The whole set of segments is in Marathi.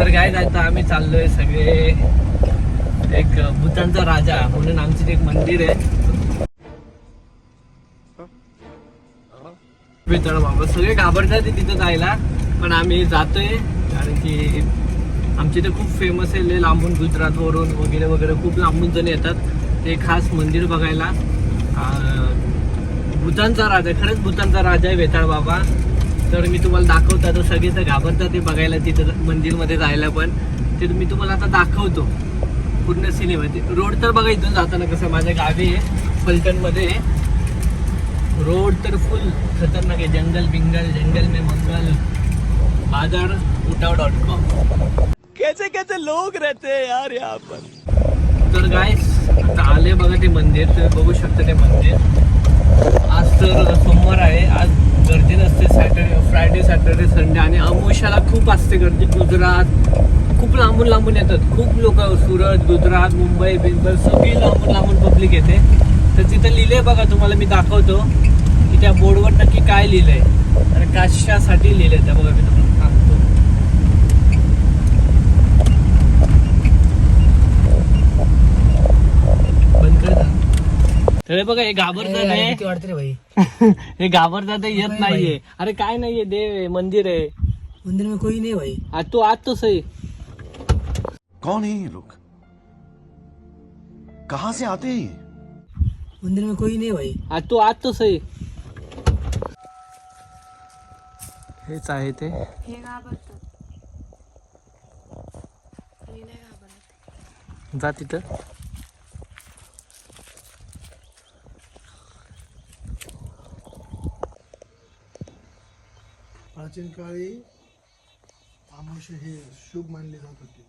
तर काय जायचं आम्ही चाललोय सगळे एक भूतांचा राजा म्हणून आमचे एक मंदिर आहे. वितळ बाबा सगळे घाबरतात तिथं जायला पण आम्ही जातोय कारण की आमच्या इथे खूप फेमस आहे लय लांबून गुजरातवरून वगैरे वगैरे खूप लांबून जण येतात. ते खास मंदिर बघायला. अं, भूतानचा राजा खरंच भूतानचा राजा आहे वेताळ बाबा. तर मी तुम्हाला दाखवतो आता सगळे तर घाबरतात ते बघायला तिथं मंदिरमध्ये जायला पण. ते मी तुम्हाला आता दाखवतो. पूर्ण सिनेमा. रोड तर बघा इथून जाताना कसं माझ्या गावी आहे फलटणमध्ये रोड तर फुल खतरनाक आहे. जंगल बिंगल जंगल में मंगल. बाजार उठाव डॉट कॉम कैसे कैसे लोग रहते हैं यार यहाँ पर? तर आता आले बघा ते मंदिर. तुम्ही बघू शकता ते मंदिर आज तर सोमवार आहे आज गर्दी नसते सॅटर्डे फ्रायडे सॅटर्डे संडे आणि अमावस्याला खूप असते गर्दी गुजरात. खूप लांबून लांबून येतात. खूप लोक सुरत गुजरात मुंबई बिंबर सगळी लांबून लांबून पब्लिक येते. तर तिथं लिहिलंय बघा तुम्हाला मी दाखवतो की त्या बोर्डवर नक्की काय लिहिलंय. आणि कशासाठी लिहिलंय त्या बघा मी तुम्हाला सांगतो. हे बघा हे घाबरतात हे घाबरतात येत नाहीये. अरे काय नाहीये देव आहे मंदिर आहे. मंदिर में कोई नहीं भाई। आज तू आज तो सही। कौन है ये लोग? कहां से आते हैं ये? मंदिर में कोई नहीं भाई। आज तू आज तो सही। हेच आहे ते। हे घाबरतात मी नाही घाबरत जा तिथं. प्राचीन काळी अमावस्या हे शुभ मानले जात होते.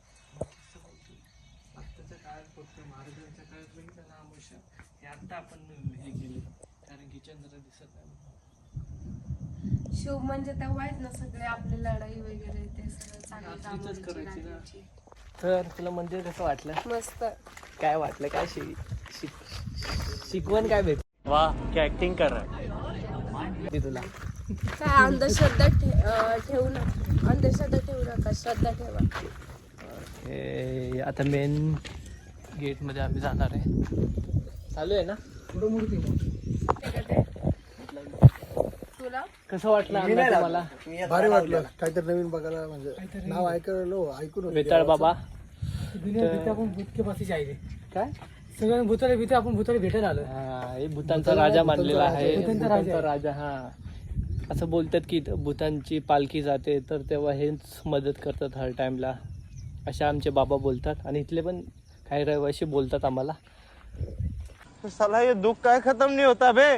आत्ताच्या काळात फक्त महाराजांच्या काळात बघितलं ना अमावस्या हे आता आपण हे केले. कारण की चंद्र दिसत नाही. शुभ म्हणजे तेव्हाच ना सगळे आपले लढाई वगैरे ते सगळं चांगली. तर तुला मंदिर कसं वाटलं? मस्त. काय वाटलं? काय शिक शिक- शिकवण काय भेट वा क्या ऍक्टिंग कर रहा तुला. काय अंधश्रद्धा ठेवू नका. अंधश्रद्धा ठेवू नका श्रद्धा ठेवा. हे आता मेन गेटमध्ये आम्ही जाणार आहे. चालू आहे ना? तुला? कसं वाटलं तुम्हाला? भारी वाटलं. काहीतरी नवीन बघायला म्हणजे नाव ऐकलो ऐकून होतं वेताळ बाबा. आपण भूतके पाशी जायचे काय? सगळ्या भूताला भीती आपण भूताला भेटायला आलो हा हे भूतांचा राजा मानलेला आहे. भूतांचा राजा भूतांचा राजा हा. असं बोलतात की भूतांची पालखी जाते तर तेव्हा हेच मदत करतात हर टाईमला अशा आमचे बाबा बोलतात आणि इथले पण काही रहिवाशी बोलतात आम्हाला. साला हे दुःख काय खतम नाही होता बे